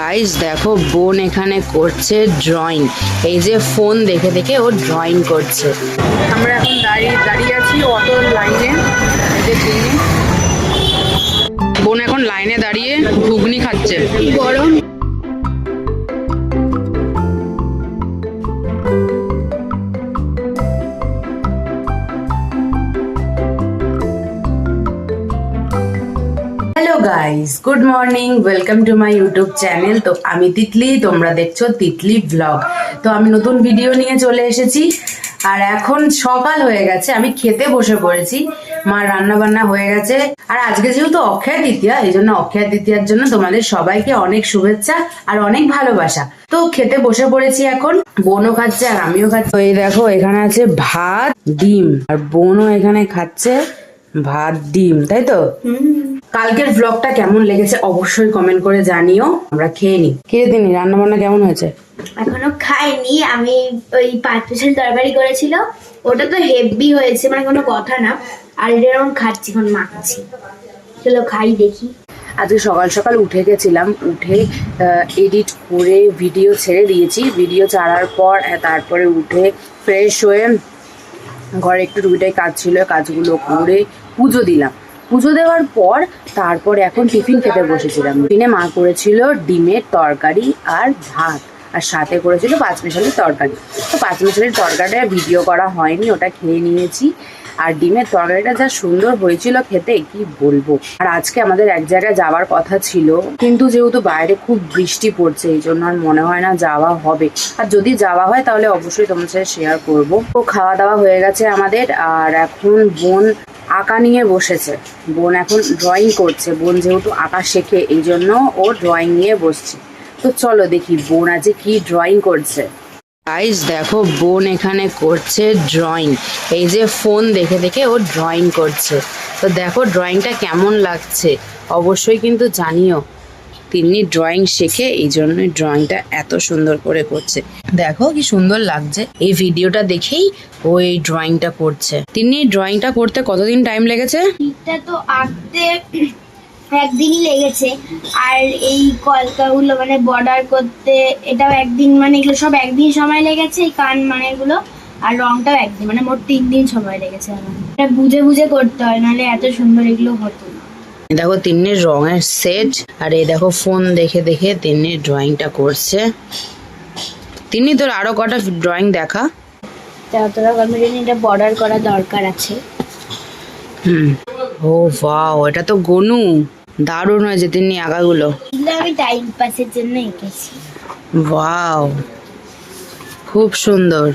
Guys দেখো, বোন এখানে করছে ড্রয়িং এই যে ফোন দেখে দেখে ও ড্রয়িং করছে। আমরা এখন দাঁড়িয়ে দাঁড়িয়ে আছি অটো লাইনে। বোন এখন লাইনে দাঁড়িয়ে ঘুগনি খাচ্ছে। গরম। Guys good morning welcome to my YouTube channel তো আমি তিতলি, তোমরা দেখছ তিতলি ব্লগ তো আমি নতুন ভিডিও নিয়ে চলে এসেছি। আর এখন সকাল হয়ে গেছে, আমি খেতে বসে পড়েছি। মার রান্না বান্না হয়ে গেছে। আর আজকে যেহেতু অক্ষয় তৃতীয়া, এই জন্য অক্ষয় তৃতীয়ার জন্য তোমাদের সবাইকে অনেক শুভেচ্ছা আর অনেক ভালোবাসা। তো খেতে বসে পড়েছি এখন। বোনও খাচ্ছে আর আমিও খাচ্ছি। এই দেখো, এখানে আছে ভাত, ডিম। আর বোনও এখানে খাচ্ছে ভাত, ডিম, তাই তো? কালকের ব্লগটা কেমন লেগেছে অবশ্যই কমেন্ট করে জানিও। আমরা খেয়ে নিই। খেয়ে দিনি রান্না বান্না কেমন হয়েছে? এখনও খাইনি আমি ওই পাঁচ পিসের তরকারি করেছিল। ওটা তো হেভি হয়েছে মানে কোনো কথা না। আর এটা এরকম খাচ্ছি এখন মাখছি। চলো খাই দেখি। আজকে সকাল সকাল উঠে গেছিলাম উঠে এডিট করে ভিডিও ছেড়ে দিয়েছি। ভিডিও ছাড়ার পর তারপরে উঠে ফ্রেশ হয়ে ঘরে একটু টুকিটাই কাজ ছিল কাজগুলো করে পুজো দিলাম। পুজো দেওয়ার পর তারপর এখন টিফিন খেতে বসেছিলাম। টিফিনে মা করেছিল ডিমের তরকারি আর ভাত আর সাথে করেছিল পাঁচ মিশালির তরকারি। তো পাঁচ মিশালির তরকারিটা ভিডিও করা হয়নি, ওটা খেয়ে নিয়েছি। আর ডিমের তরকারিটা যা সুন্দর হয়েছিল খেতে, কি বলব? আর আজকে আমাদের এক জায়গায় যাওয়ার কথা ছিল, কিন্তু যেহেতু বাইরে খুব বৃষ্টি পড়ছে, এই জন্য আর মনে হয় না যাওয়া হবে। আর যদি যাওয়া হয় তাহলে অবশ্যই তোমার সাথে শেয়ার করব। তো খাওয়া দাওয়া হয়ে গেছে আমাদের, আর এখন বোন আঁকা নিয়ে বসেছে। বোন এখন ড্রয়িং করছে। বোন যেহেতু আঁকা শেখে, এই জন্য ও ড্রয়িং নিয়ে বসছে। তো চলো দেখি বোন আজকে কি ড্রয়িং করছে। গাইজ দেখো, বোন এখানে করছে ড্রয়িং এই যে ফোন দেখে দেখে ও ড্রয়িং করছে। তো দেখো ড্রয়িংটা কেমন লাগছে? অবশ্যই কিন্তু জানিও। তিনি ড্রয়িং শেখে এই জন্যই ড্রয়িংটা এত সুন্দর করে করছে। দেখো কি সুন্দর লাগছে। এই ভিডিওটা দেখেই ও এই ড্রয়িংটা করছে। তিনি ড্রয়িংটা করতে কতদিন টাইম লেগেছে? এটা তো আঁকতে একদিনই লেগেছে। আর এই কলকাগুলো মানে বর্ডার করতে, এটাও একদিন মানে এগুলো সব একদিন সময় লেগেছে, এই কান মানে এগুলো। আর রংটাও একদিন মানে মোট তিন দিন সময় লেগেছে আমার। এটা বুঝে বুঝে করতে হয়, নাহলে এত সুন্দর এগুলো হতো দেখো তিন্নির রঙের সেট আর এই দেখো ফোন দেখে দেখে তিন্নি ড্রয়িংটা করছে। তিনি তোর আরও কটা ড্রয়িং দেখা? তোরা এটা বর্ডার করা দরকার আছে। হুম। ও বাও এটা তো গনু। দারুণ হয়েছে তিন্নি আঁকাগুলো আমি টাইম পাসের জন্য এঁকেছি। ওয়াও খুব সুন্দর।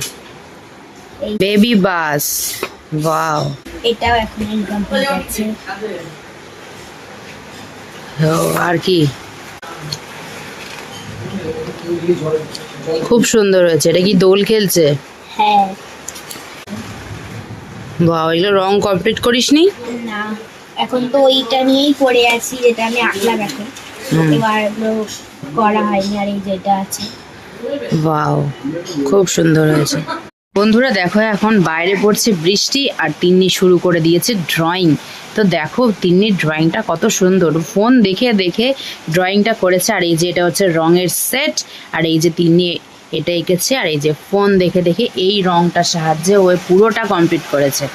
বেবি বাস ওয়াও এটাও এখন ইনকমপ্লিট আছে আর কি? খুব সুন্দর হয়েছে। এটা কি দোল খেলছে? হ্যাঁ। বাহ এগুলো রং কমপ্লিট করিসনি? না এখন তো ওইটা নিয়েই পড়ে আছি যেটা আমি আঁকলাম এখন। এবার করা হয়নি আর এই যেটা আছে। ওয়াও খুব সুন্দর হয়েছে। বন্ধুরা দেখো এখন বাইরে পড়ছে বৃষ্টি আর তিন্নি শুরু করে দিয়েছে ড্রয়িং তো দেখো তিন্নির ড্রয়িংটা কত সুন্দর। ফোন দেখে দেখে ড্রয়িংটা করেছে আর এই যে এটা হচ্ছে রঙের সেট আর এই যে তিন্নি এটা এঁকেছে আর এই যে ফোন দেখে দেখে এই রংটার সাহায্যে ও পুরোটা কমপ্লিট করেছে।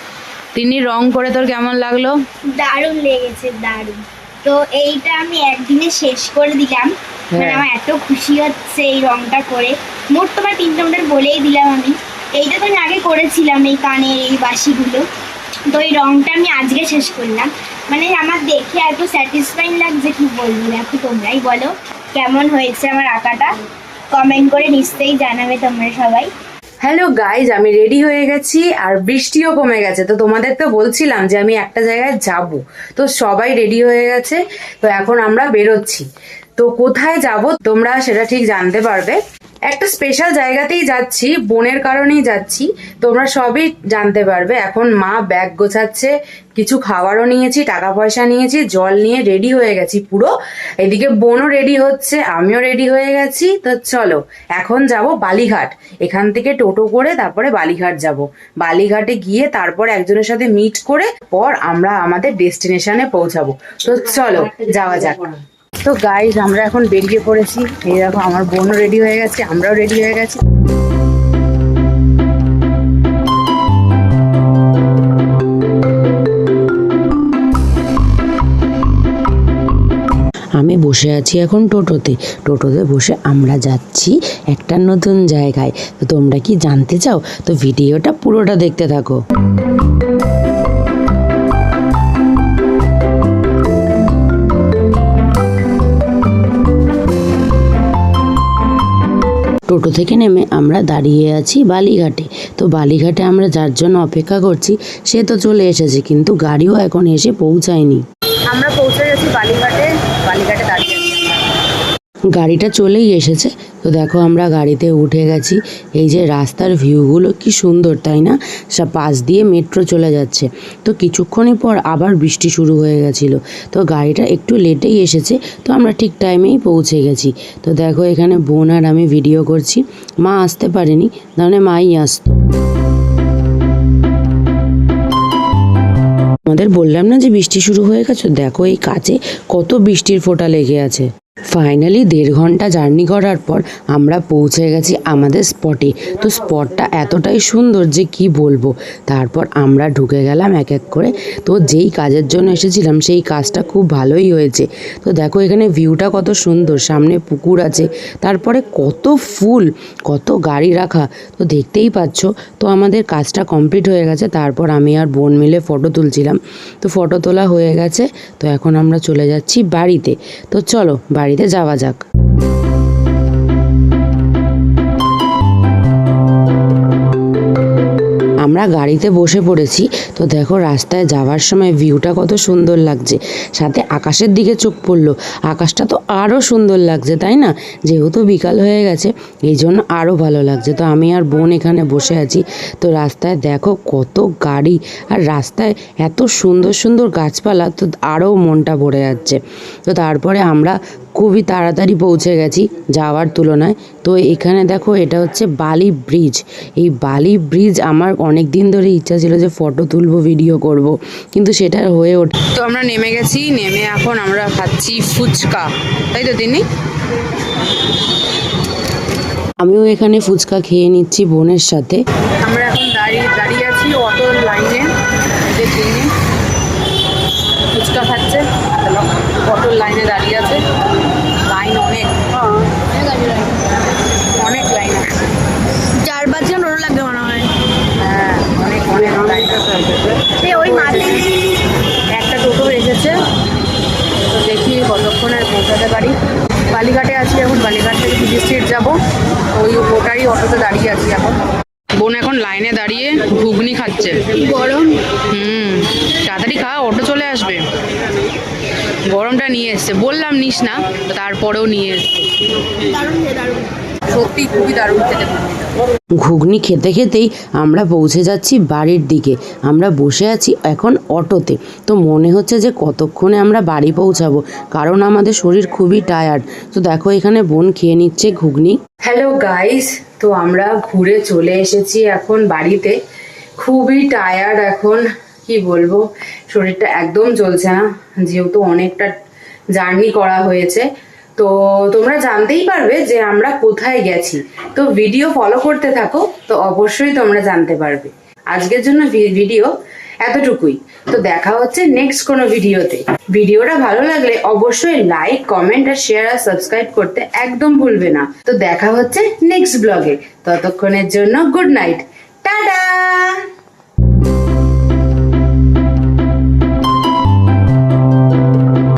তিনি রং করে তোর কেমন লাগল? দারুণ লেগেছে দারুণ। তো এইটা আমি একদিনে শেষ করে দিলাম। মানে হ্যাঁ। আমার এত খুশি হচ্ছে এই রংটা করে। মোট তোমার তিনটে মোটার বলেই দিলাম আমি। এইটা তো আমি আগে করেছিলাম এই কানের এই বাসিগুলো তো এই রংটা আমি আজকে শেষ করলাম। মানে আমার দেখে এত স্যাটিসফাইং লাগছে কি বলব এখন তোমরাই বলো, কেমন হয়েছে আমার আঁকাটা? কমেন্ট করে নিশ্চয়ই জানাবে তোমরা সবাই। হ্যালো গাইজ আমি রেডি হয়ে গেছি আর বৃষ্টিও কমে গেছে। তো তোমাদের তো বলছিলাম যে আমি একটা জায়গায় যাব। তো সবাই রেডি হয়ে গেছে। তো এখন আমরা বেরোচ্ছি। তো কোথায় যাব তোমরা সেটা ঠিক জানতে পারবে। একটা স্পেশাল জায়গাতেই যাচ্ছি, বোনের কারণেই যাচ্ছি। তোমরা সবই জানতে পারবে। এখন মা ব্যাগ গোছাচ্ছে, কিছু খাবারও নিয়েছি টাকা পয়সা নিয়েছি, জল নিয়ে রেডি হয়ে গেছি পুরো। এদিকে বোনও রেডি হচ্ছে, আমিও রেডি হয়ে গেছি। তো চলো, এখন যাব বালিঘাট। এখান থেকে টোটো করে তারপরে বালিঘাট যাব। বালিঘাটে গিয়ে তারপর একজনের সাথে মিট করে, পর আমরা আমাদের ডেস্টিনেশনে পৌঁছাবো। তো চলো, যাওয়া যাক। তো গাইজ আমরা এখন বেরিয়ে পড়েছি। এই দেখো, আমার বোনও রেডি হয়ে গেছে, আমরাও রেডি হয়ে গেছি। আমি বসে আছি এখন টোটোতে। টোটোতে বসে আমরা যাচ্ছি একটা নতুন জায়গায়। তো তোমরা কি জানতে চাও? তো ভিডিওটা পুরোটা দেখতে থাকো। টোটো থেকে নেমে আমরা দাঁড়িয়ে আছি বালিঘাটে। তো বালিঘাটে আমরা যার জন্য অপেক্ষা করছি, সে তো চলে এসেছে, কিন্তু গাড়িও এখন এসে পৌঁছায়নি। আমরা পৌঁছে গেছি বালিঘাটে বালিঘাটে দাঁড়িয়ে আছি আমরা। গাড়িটা চলেই এসেছে। তো দেখো আমরা গাড়িতে উঠে গেছি। এই যে রাস্তার ভিউগুলো কি সুন্দর, তাই না? সব পাশ দিয়ে মেট্রো চলে যাচ্ছে। তো কিছুক্ষণই পর আবার বৃষ্টি শুরু হয়ে গেছিল। তো গাড়িটা একটু লেটেই এসেছে। তো আমরা ঠিক টাইমেই পৌঁছে গেছি। তো দেখো এখানে বোন আর আমি ভিডিও করছি। মা আসতে পারেনি, তাহলে মাই আসতো। আমাদের বললাম না যে বৃষ্টি শুরু হয়ে গেছে? দেখো এই কাছে কত বৃষ্টির ফোঁটা লেগে আছে। ফাইনালি দেড় ঘণ্টা জার্নি করার পর আমরা পৌঁছে গেছি আমাদের স্পটে তো স্পটটা এতটাই সুন্দর যে কি বলব? তারপর আমরা ঢুকে গেলাম এক এক করে। তো যেই কাজের জন্য এসেছিলাম, সেই কাজটা খুব ভালোই হয়েছে। তো দেখো এখানে ভিউটা কত সুন্দর, সামনে পুকুর আছে, তারপরে কত ফুল, কত গাড়ি রাখা। তো দেখতেই পাচ্ছ, তো আমাদের কাজটা কমপ্লিট হয়ে গেছে। তারপর আমি আর বোন মিলে ফটো তুলছিলাম। তো ফটো তোলা হয়ে গেছে। তো এখন আমরা চলে যাচ্ছি বাড়িতে। তো চলো বাড়িতে যাওয়া যাক আমরা গাড়িতে বসে পড়েছি। তো দেখো রাস্তায় যাওয়ার সময় ভিউটা কত সুন্দর লাগছে। সাথে আকাশের দিকে চোখ পড়ল। আকাশটা তো আরও সুন্দর লাগছে, তাই না? যেহেতু বিকাল হয়ে গেছে, এই জন্য আরও ভালো লাগছে। তো আমি আর বোন এখানে বসে আছি। তো রাস্তায় দেখো কত গাড়ি। আর রাস্তায় এত সুন্দর সুন্দর গাছপালা, তো আরও মনটা ভরে যাচ্ছে। তো তারপরে আমরা খুবই তাড়াতাড়ি পৌঁছে গেছি যাওয়ার তুলনায়। তো এখানে দেখো এটা হচ্ছে বালি ব্রিজ। এই বালি ব্রিজ আমার অনেক দিন ধরে ইচ্ছা ছিল যে ফটো তুলবো ভিডিও করব কিন্তু সেটা হয়ে ওঠে তো আমরা নেমে গেছি নেমে এখন আমরা খাচ্ছি ফুচকা। তাই তো তিনি? আমিও এখানে ফুচকা খেয়ে নিচ্ছি বোনের সাথে। আমরা এখন দাঁড়িয়ে দাঁড়িয়ে আছি অটোর লাইনে এদের দিনে ফুচকা খাচ্ছে অটোর লাইনে দাঁড়িয়ে আছে লাইন অনেক অনেক লাইন আছে চার পাঁচজন ওর লাগবে মনে হয় হ্যাঁ অনেক অনেক লাইন আছে ওই মাঠে একটা টোটো এসেছে তো দেখি কতক্ষণে পৌঁছাতে পারি বালিঘাটে আছি এখন বালিঘাট থেকে পিজি স্ট্রিট যাব। ওই ওটারই অটোতে দাঁড়িয়ে আছি এখন। বোন এখন লাইনে দাঁড়িয়ে ঘুগনি খাচ্ছে। গরম? হুম তাড়াতাড়ি খা অটো চলে আসবে। গরমটা নিয়ে এসছে। বললাম নিস না তারপরেও নিয়ে এসছে। সত্যি খুবই দারুণ খেতে। ঘুগনি খেতে খেতেই আমরা পৌঁছে যাচ্ছি বাড়ির দিকে। আমরা বসে আছি এখন অটোতে। তো মনে হচ্ছে যে কতক্ষণে আমরা বাড়ি পৌঁছাবো কারণ আমাদের শরীর খুবই টায়ার্ড তো দেখো এখানে বোন খেয়ে নিচ্ছে ঘুগনি। হ্যালো গাইস তো আমরা ঘুরে চলে এসেছি এখন বাড়িতে। খুবই টায়ার্ড এখন কি বলব? শরীরটা একদম চলছে না যেহেতু অনেকটা জার্নি করা হয়েছে। তো তোমরা জানতেই পারবে যে আমরা কোথায় গেছি। তো ভিডিও ফলো করতে থাকো, তো অবশ্যই তোমরা জানতে পারবে। আজকের জন্য ভিডিও এতটুকুই। তো দেখা হচ্ছে নেক্সট কোনো ভিডিওতে ভিডিওটা ভালো লাগলে অবশ্যই লাইক কমেন্ট আর শেয়ার আর সাবস্ক্রাইব করতে একদম ভুলবে না। তো দেখা হচ্ছে নেক্সট ব্লগে ততক্ষণের জন্য গুড নাইট টাটা!